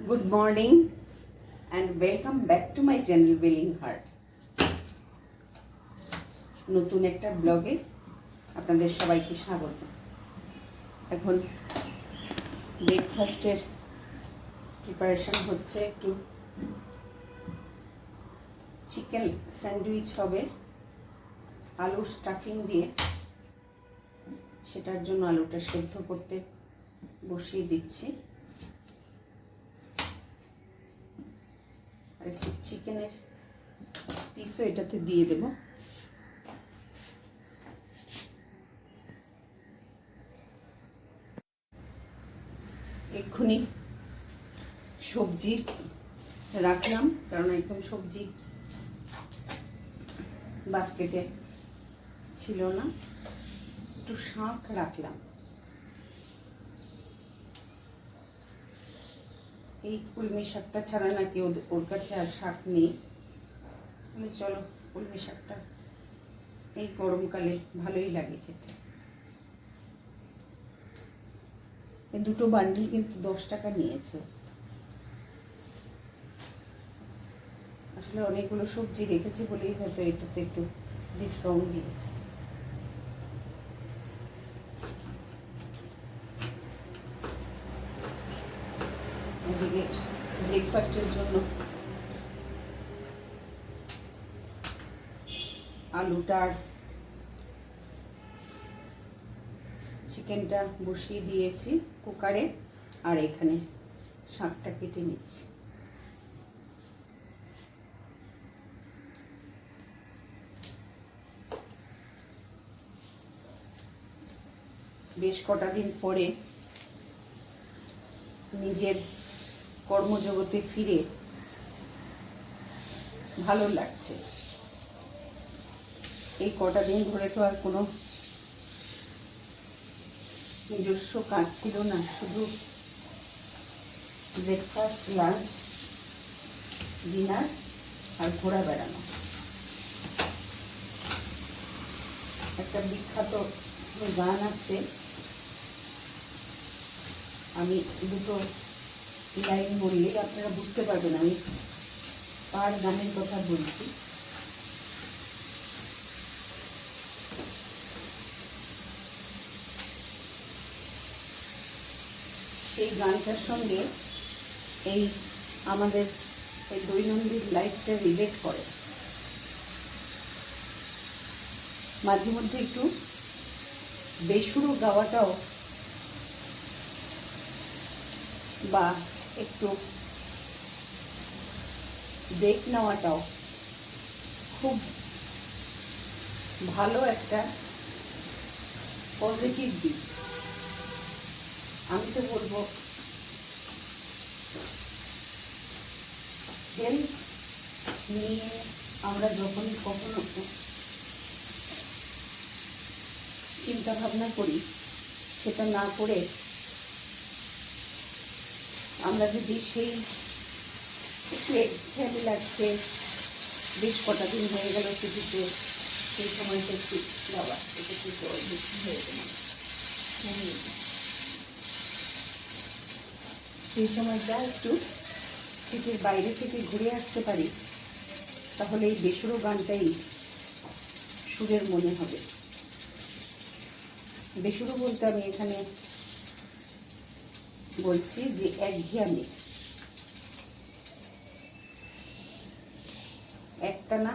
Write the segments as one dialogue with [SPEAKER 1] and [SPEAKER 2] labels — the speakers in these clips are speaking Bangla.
[SPEAKER 1] Good morning and welcome back to my channel, Willing Heart. নতুন একটা ব্লগে আপনাদের সবাইকে স্বাগত। এখন ব্রেকফাস্টের প্রিপারেশন হচ্ছে একটু চিকেন স্যান্ডউইচ হবে, আলুর স্টাফিং দিয়ে। সেটার জন্য আলুটা সেদ্ধ করতে বসিয়ে দিচ্ছি। আর একটু চিকেনের পিসও এটাতে দিয়ে দেব। এক্ষুনি সবজি রাখলাম, কারণ একদম সবজি বাস্কেটে ছিল না। একটু শাঁখ রাখলাম। এই কুলমি শাকটা ছাড়া নাকি ওর কাছে আর শাক নেই। তাহলে চলো কুলমি শাকটা। এই গরমকালে ভালোই লাগে খেতে। এই দুটো বান্ডিল কিন্তু দশ টাকা নিয়েছে। আসলে অনেকগুলো সবজি রেখেছে বলেই হয়তো এটাতে একটু ডিসকাউন্ট দিয়েছে। ব্রেকফাস্টের জন্য। আলুটার চিকেনটা বসিয়ে দিয়েছি কুকারে, আর এখানে শাকটা কেটে নিচ্ছি। বেশ কটা দিন পরে নিজের কর্মজগতে ফিরে ভালো লাগছে। এই কটা দিন ধরে তো আর কোনো নিজস্ব কাজ ছিল না, শুধু ব্রেকফাস্ট লাঞ্চ ডিনার আর ঘোরা বেড়ানো। একটা বিখ্যাত গান আছে। আমি দুটো লাইন বললে আপনারা বুঝতে পারবেন, আমি কার গানের কথা বলছি। সেই গানটার সঙ্গে এই আমাদের এই দৈনন্দিন লাইফটা রিলেট করে। মাঝে মধ্যে একটু বেসুরো গাওয়াটাও বা একটু ব্রেক নেওয়াটাও খুব ভালো একটা পজিটিভ দিক। আমি তো বলব হেলথ নিয়ে আমরা যখনই কখনো চিন্তা ভাবনা করি, সেটা না করে আমরা যদি সেই একঘেয়েমি লাগছে, বেশ কটা দিন হয়ে গেল ছুটিতে, সেই সময়টা একটু বাবা, এটা একটু জল বেশি হয়ে গেল। সেই সময়টা একটু সিটির বাইরে থেকে ঘুরে আসতে পারি, তাহলে এই বেসুরো গানটাই সুরের মনে হবে। বেসুরো বলতে আমি এখানে বলছি যে একঘেয়ামি একটানা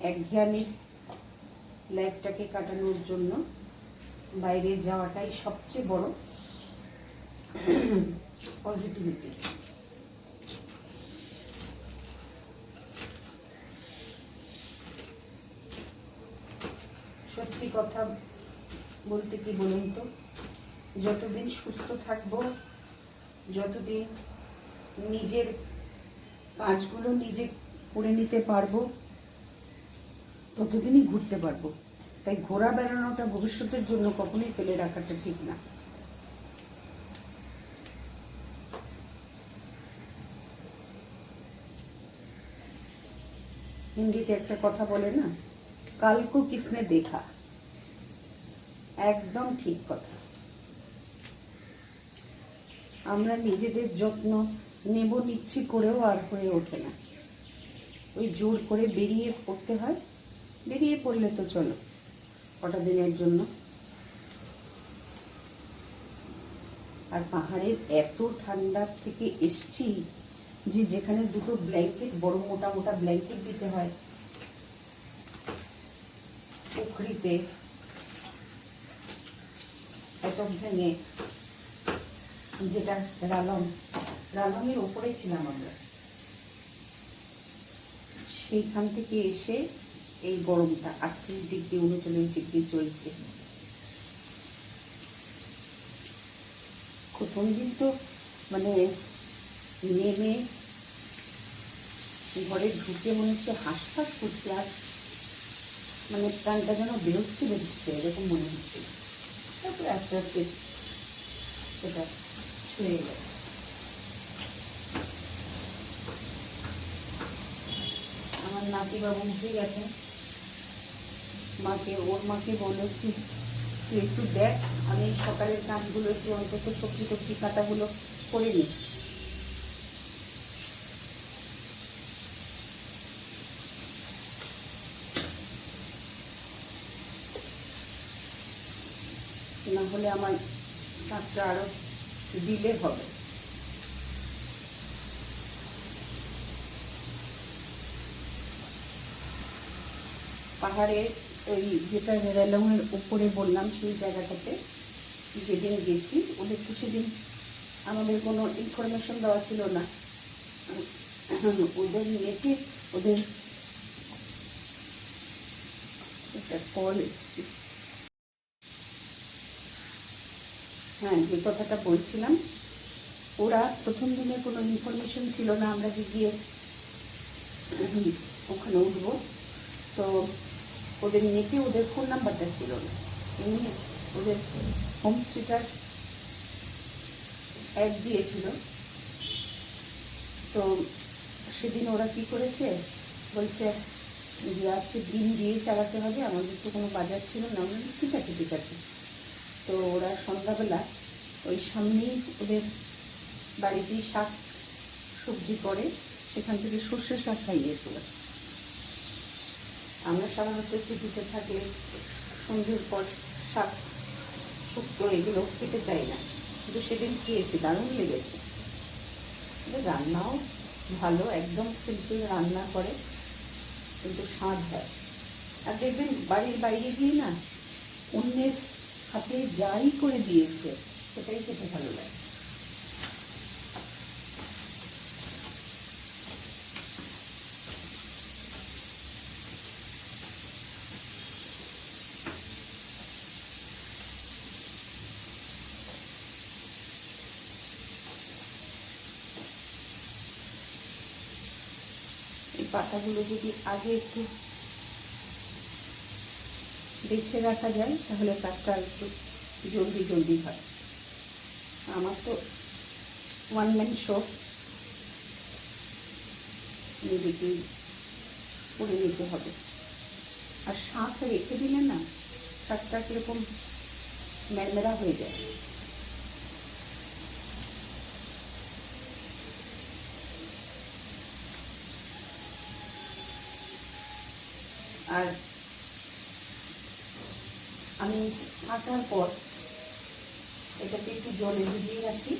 [SPEAKER 1] একঘেয়ামি লাইফটাকে কাটানোর জন্য বাইরে যাওয়াটাই সবচেয়ে বড় পজিটিভিটি সত্যি কথা বলতে কি বলুন তো? যতদিন সুস্থ থাকব, যতদিন নিজের কাজগুলো নিজে করে নিতে পারব, ততদিনই ঘুরতে পারব। তাই ঘোরা বেড়ানোটা ভবিষ্যতের জন্য কখনোই ফেলে রাখাটা ঠিক না। হিন্দিতে একটা কথা বলে না, কালকো কিসনে দেখা? একদম ঠিক কথা। আমরা নিজেদের যত্ন নেব নিচ্ছি করেও আর হয়ে ওঠে না। ওই জোর করে বেরিয়ে পড়তে হয়। বেরিয়ে পড়লে তো চলো, কটা দিনের জন্য? আর পাহাড়ের এত ঠান্ডা থেকে এসছি যে যেখানে দুটো ব্ল্যাঙ্কেট বড় মোটা মোটা ব্ল্যাঙ্কেট দিতে হয়। পুকুরিতে এত ভেঙে যেটা রালম, রালমের ওপরে ছিলাম আমরা। সেইখান থেকে এসে এই গরমটা আটত্রিশ ডিগ্রি, উনচল্লিশ ডিগ্রি চলছে। প্রথম দিন তো মানে নেমে ঘরে ঢুকে মনে হচ্ছে হাঁসফাঁস করছে আর মানে প্রাণটা যেন বেরোচ্ছে বেরোচ্ছে, এরকম মনে হচ্ছে। তারপরে আস্তে আস্তে সেটা ছুঁয়ে গেছে আমার নাতি বাবু উঠে গেছে। মাকে, ওর মাকে বলেছি, তুই একটু দেখ, আমি সকালের কাজগুলো একটু অন্তত সবজি টবজি কাটাগুলো করে নিই। না হলে আমার কাজটা আরও দিলে হবে। পাহাড়ে ওই যেটা রেলমের উপরে বললাম, সেই জায়গাটাতে যেদিন গেছি, ওদের তো সেদিন আমাদের কোনো ইনফরমেশন দেওয়া ছিল না। ওদের নিয়েছে ওদের একটা কল এসছে। হ্যাঁ যে কথাটা বলছিলাম, ওরা প্রথম দিনে কোনো ইনফরমেশন ছিল না, আমরা যে গিয়ে ওখানে উঠবো। তো ওদের নেটে ওদের ফোন নাম্বারটা ছিল না। এমনি ওদের হোমস্টেটার অ্যাড দিয়েছিল। তো সেদিন ওরা কি করেছে? বলছে যে আজকে দিন দিয়ে চালাতে হবে, আমাদের তো কোনো বাজার ছিল না। আমরা ঠিক আছে ঠিক আছে। তো ওরা সন্ধ্যাবেলা ওই সামনেই ওদের বাড়িতেই শাক সবজি করে, সেখান থেকে সর্ষে শাক খাইয়েছিল আমরা সাধারণত সিটিতে থাকলে সন্ধ্যের পর শাক শুক্তো এগুলো খেতে চাই না। কিন্তু সেদিন খেয়েছি, দারুণ লেগেছে। রান্নাও ভালো, একদম সিম্পল রান্না করে, কিন্তু স্বাদ হয়। আর দেখবেন বাড়ির বাইরে গিয়ে না অন্যের হাতে যাই করে দিয়েছে সেটাই খেতে ভালো লাগে। পাতাগুলো যদি আগে একটু বেছে রাখা যায়, তাহলে কাজটা একটু জলদি জলদি হয়। আমার তো ওয়ান ম্যান শো নিজেকে করে নিতে হবে। আর শাক রেখে দিলে না শাকটা কীরকম ম্যালমেরা হয়ে যায়। আর আমি কাটার পর এটাকে একটু জলে ভিজিয়ে রাখি।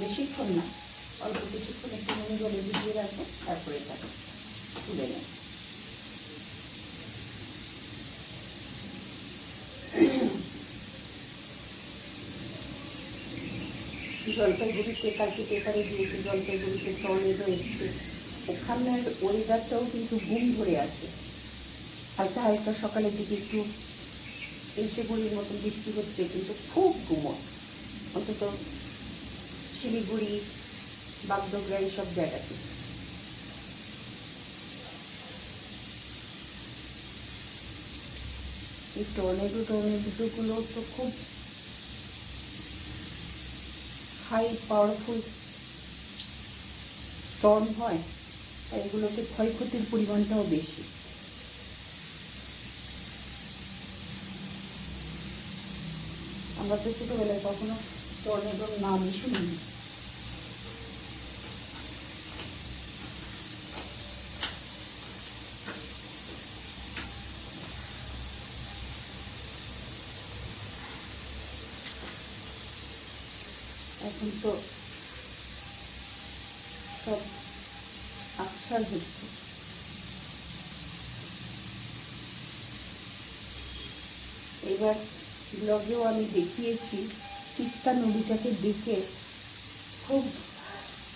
[SPEAKER 1] বেশিক্ষণ না, অল্প কিছুক্ষণ একটু নুন জলে ভিজিয়ে রাখব, তারপরে এটা তুলে নেব। জলপাইগুড়িতে কালকে পেপারে দিয়েছে জলপাইগুড়িতে টর্নেডো এসছে ওখানের ওয়েদারটাও কিন্তু ঘুম ধরে আছে হালকা হালকা সকালের দিকে একটু এসে গুড়ির মতন বৃষ্টি হচ্ছে, কিন্তু খুব গুমট। অন্তত শিলিগুড়ি, বাগডোগরা এইসব জায়গাতে। এই টর্নেডো, টর্নেডোগুলো তো খুব হাই পাওয়ারফুল স্টর্ম হয় এগুলোতে ক্ষয়ক্ষতির পরিমাণটাও বেশি। আমরা তো ছোটোবেলায় কখনো টর্নেডোর নামই শুনিনি। এখন তো সব আচ্ছার হচ্ছে। এবার ব্লগেও আমি দেখিয়েছি, তিস্তা নদীটাকে দেখে খুব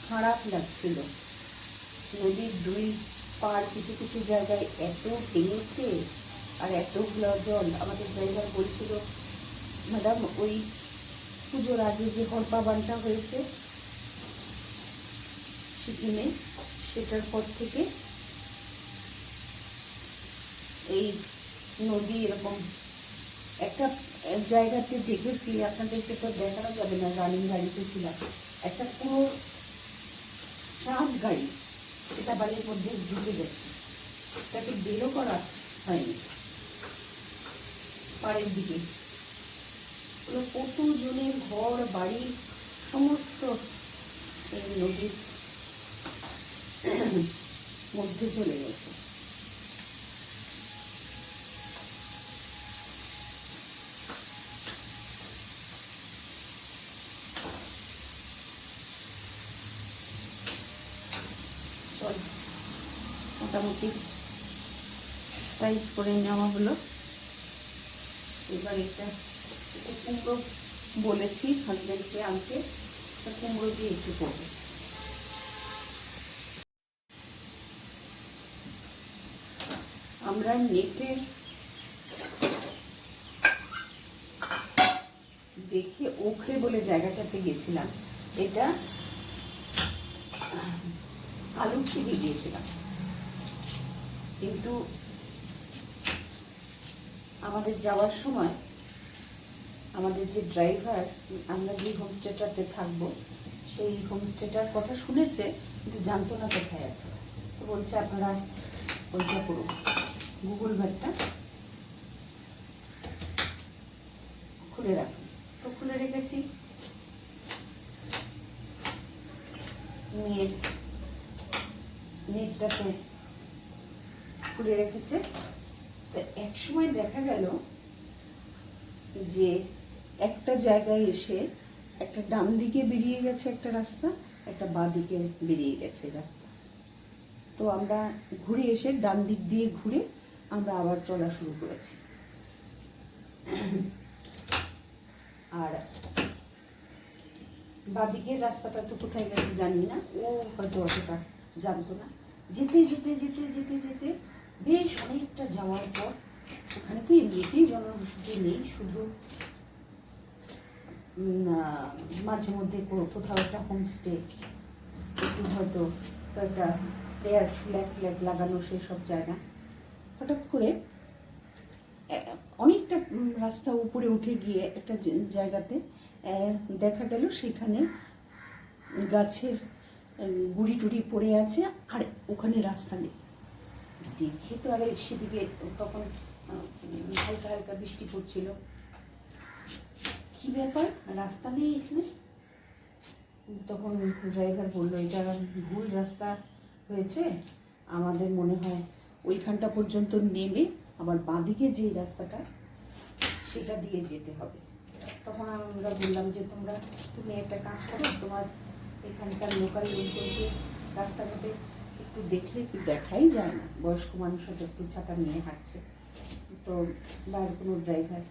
[SPEAKER 1] খারাপ লাগছিল। নদীর দুই পার কিছু কিছু জায়গায় এত ভেঙেছে আর এতগুলো জল আমাদের ড্রাইভার বলছিল, ম্যাডাম, ওই পুজোর আগে যে হরপা বানটা হয়েছে সিকিমে সেটার পর থেকে এই নদী এরকম একটা জায়গাতে দেখেছি, আপনাদেরকে তো দেখানো যাবে না, রানিং গাড়িতে ছিলাম। একটা পুরো ট্রাক গাড়ি, সেটা বাড়ির মধ্যে ঢুকে গেছে। তাকে বেরো করা হয়নি। পাড়ের দিকে। পুরো কত জনের ঘর, বাড়ি, সমস্ত নদীর মধ্যে চলে গেছে চল মোটামুটি সাইজ করে নেওয়া হলো। এবার এটা কুমড়ো বলেছি হাজব্যান্ডকে আনতে কুমড়ো দিয়ে একটু করব। আমরা নেটের দেখে ওখরে বলে জায়গাটাতে গেছিলাম। এটা আলু থেকে গিয়েছিলাম। কিন্তু আমাদের যাওয়ার সময় আমাদের যে ড্রাইভার আমরা যে হোমস্টেটাতে থাকব, সেই হোমস্টেটার কথা শুনেছে, কিন্তু জানতো না কোথায় আছে। তো বলছে, আপনারা ওইটা করুন। গুগল ম্যাপটা খুলে রাখুন। তো খুলে রেখেছি। মেয়ের নেটটাতে খুলে রেখেছে। তো এক সময় দেখা গেল যে একটা জায়গায় এসে একটা ডান দিকে বেরিয়ে গেছে একটা রাস্তা, একটা বাঁ দিকে বেরিয়ে গেছে রাস্তা। তো আমরা ঘুরে এসে ডান দিক দিয়ে ঘুরে আমরা আবার চলা শুরু করেছি। আর বাদিকের রাস্তাটা তো কোথায় গেছে জানি না, ও হয়তো অতটা জানতো না। যেতে যেতে যেতে যেতে যেতে বেশ অনেকটা যাওয়ার পর ওখানে তো এমনিতেই জনবসতি নেই, শুধু মাঝে মধ্যে কোথাও একটা হোমস্টে একটু হয়তো একটা প্লেয়ার ফ্ল্যাগ ফ্ল্যাগ লাগানো সেসব জায়গা। হঠাৎ করে অনেকটা রাস্তা উপরে উঠে গিয়ে একটা জায়গাতে দেখা গেল সেখানে গাছের গুড়ি টুড়ি পড়ে আছে আর ওখানে রাস্তা নেই। দেখে তো আরে সেদিকে তখন হালকা হালকা বৃষ্টি পড়ছিল। কি ব্যাপার? রাস্তা নেই এখানে? তখন ড্রাইভার বলল, এটা ভুল রাস্তা হয়েছে। আমাদের মনে হয় ওইখানটা পর্যন্ত নেমে আবার বাঁদিকে যে রাস্তাটা, সেটা দিয়ে যেতে হবে। তখন আমরা বললাম যে, তোমরা তুমি একটা কাজ করো, তোমার এখানকার লোকাল লোকজনকে রাস্তাঘাটে একটু দেখলে একটু দেখাই যায় না। বয়স্ক মানুষ হয়তো একটু চাকা নিয়ে হাঁটছে। তো বাইরের কোনো ড্রাইভার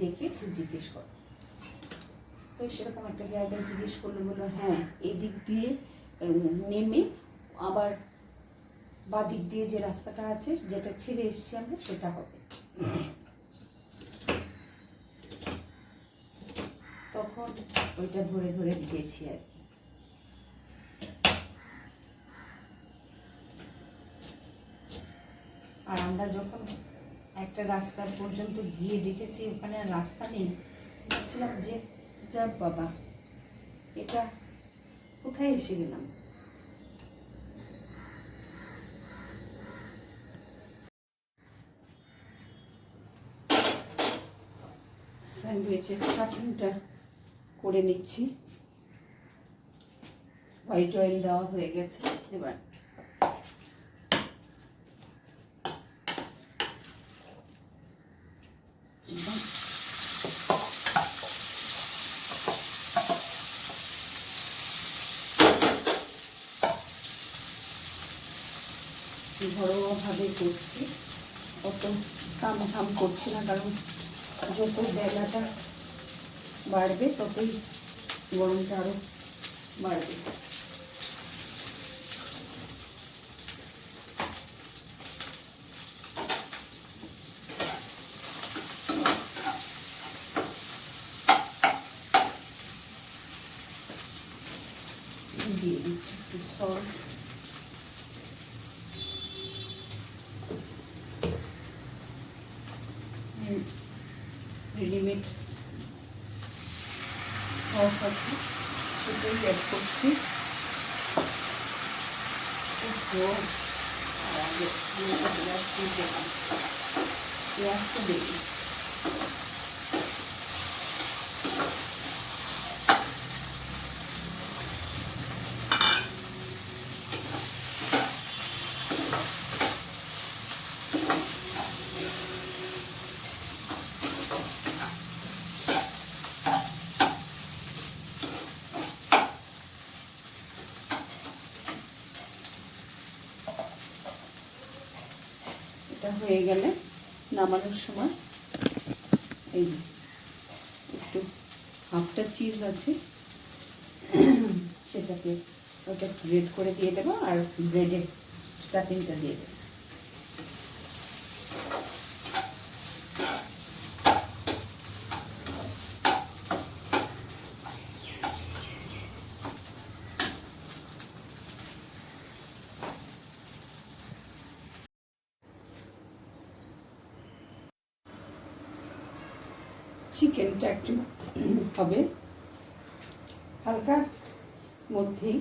[SPEAKER 1] দেখে একটু জিজ্ঞেস করো। তো সেরকম একটা জায়গায় জিজ্ঞেস করল বলল হ্যাঁ এই দিক দিয়ে নেমে আবার বা দিক দিয়ে যে রাস্তাটা আছে, যেটা ছেড়ে এসেছি আমরা, সেটা হবে। তখন ওইটা ধরে ধরে দিয়েছি আর কি। আর আমরা যখন একটা রাস্তা পর্যন্ত গিয়ে দেখেছি, ওখানে রাস্তা নেই, ভাবছিলাম যে যা বাবা, এটা কোথায় এসে গেলাম? স্যান্ডউইচের স্টাফিংটা করে নিচ্ছি। হোয়াইট অয়েল দেওয়া হয়ে গেছে, এবার একদম ঘরোয়াভাবে করছি। অত কাম ঝাম করছি না, কারণ যত বেলাটা বাড়বে ততই গরমটা আরও বাড়বে দিয়ে দিচ্ছি একটু সল্ট রেডিমেড সস আছে সেটাই অ্যাড করছি উফ, আর আগে আমি তো পেঁয়াজ দিয়ে দিলাম পেঁয়াজ তো দিই এটা হয়ে গেলে নামানোর সময় এই একটু হাফটা চিজ আছে, সেটাকে ওটা গ্রেড করে দিয়ে দেবো আর ব্রেডের স্টাফিংটা দিয়ে দেবো চিকেনটা একটু হবে। হালকা মধ্যেই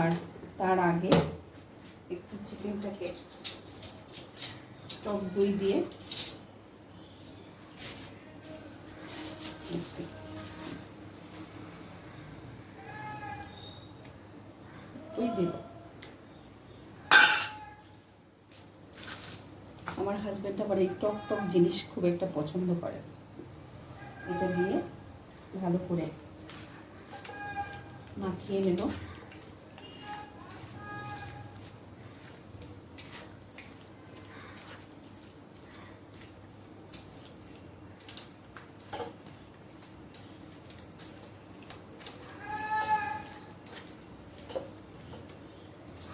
[SPEAKER 1] আর তার আগে একটু চিকেনটাকে টক দই দিয়ে আমার হাজব্যান্ড আবার এই টক টক জিনিস খুব একটা পছন্দ করে। এটা দিয়ে ভালো করে মাখিয়ে নেব।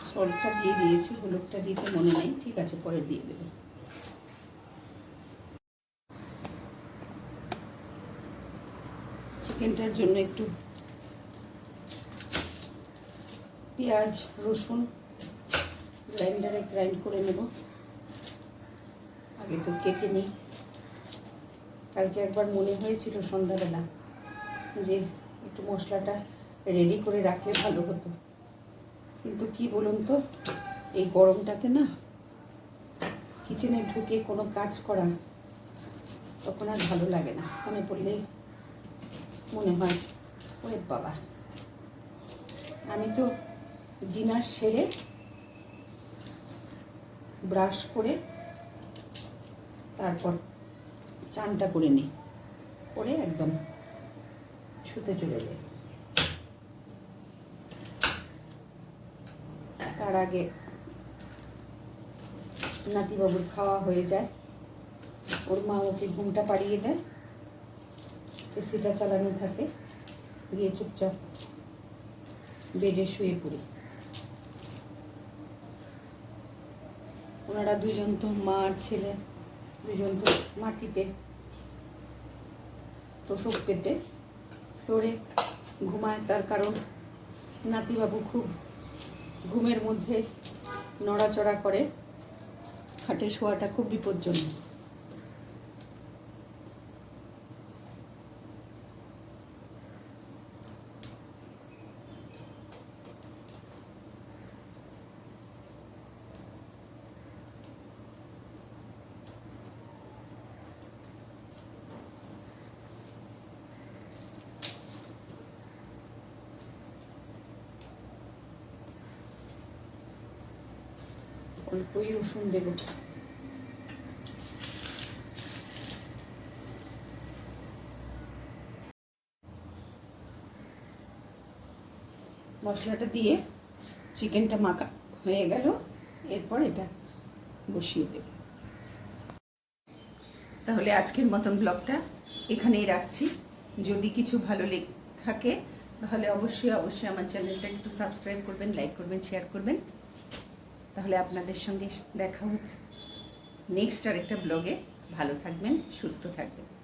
[SPEAKER 1] সল্টটা দিয়ে দিয়েছি, হলুদটা দিতে মনে নেই, ঠিক আছে, পরে দিয়ে দেবো। চিকেনটার জন্য একটু পেঁয়াজ, রসুন গ্রাইন্ডারে গ্রাইন্ড করে নেব। আগে তো কেটে নিই। কালকে একবার মনে হয়েছিল সন্ধ্যাবেলা যে একটু মশলাটা রেডি করে রাখলে ভালো হতো। কিন্তু কি বলুন তো, এই গরমটাতে না কিচেনে ঢুকে কোনো কাজ করা তখন আর ভালো লাগে না। মনে পড়লেই মনে হয়। ওরে বাবা। আমি তো ডিনার সেরে ব্রাশ করে তারপর চানটা করে নিই। করে একদম শুতে চলে যাই। তার আগে নাতিবাবুর খাওয়া হয়ে যায়। ওর মা ওকে ঘুমটা পাড়িয়ে দেয়। এসিটা চালানো থাকে। গিয়ে চুপচাপ বেডে শুয়ে পড়ি। ওনারা দুজন তো মা আর ছেলে, দুজন তো মাটিতে তোষক পেতে ফ্লোরে ঘুমায়। তার কারণ নাতিবাবু খুব ঘুমের মধ্যে নড়াচড়া করে খাটে শোয়াটা খুব বিপজ্জনক। অল্পই রসুন দেবো। মশলাটা দিয়ে চিকেনটা মাখা হয়ে গেল, এরপর এটা বসিয়ে দেব। তাহলে আজকের মতন ব্লগটা এখানেই রাখছি। যদি কিছু ভালো লেগে থাকে, তাহলে অবশ্যই অবশ্যই আমার চ্যানেলটা একটু সাবস্ক্রাইব করবেন, লাইক করবেন, শেয়ার করবেন। তাহলে আপনাদের সঙ্গে দেখা হচ্ছে। নেক্সট আর একটা ব্লগে ভালো থাকবেন সুস্থ থাকবেন।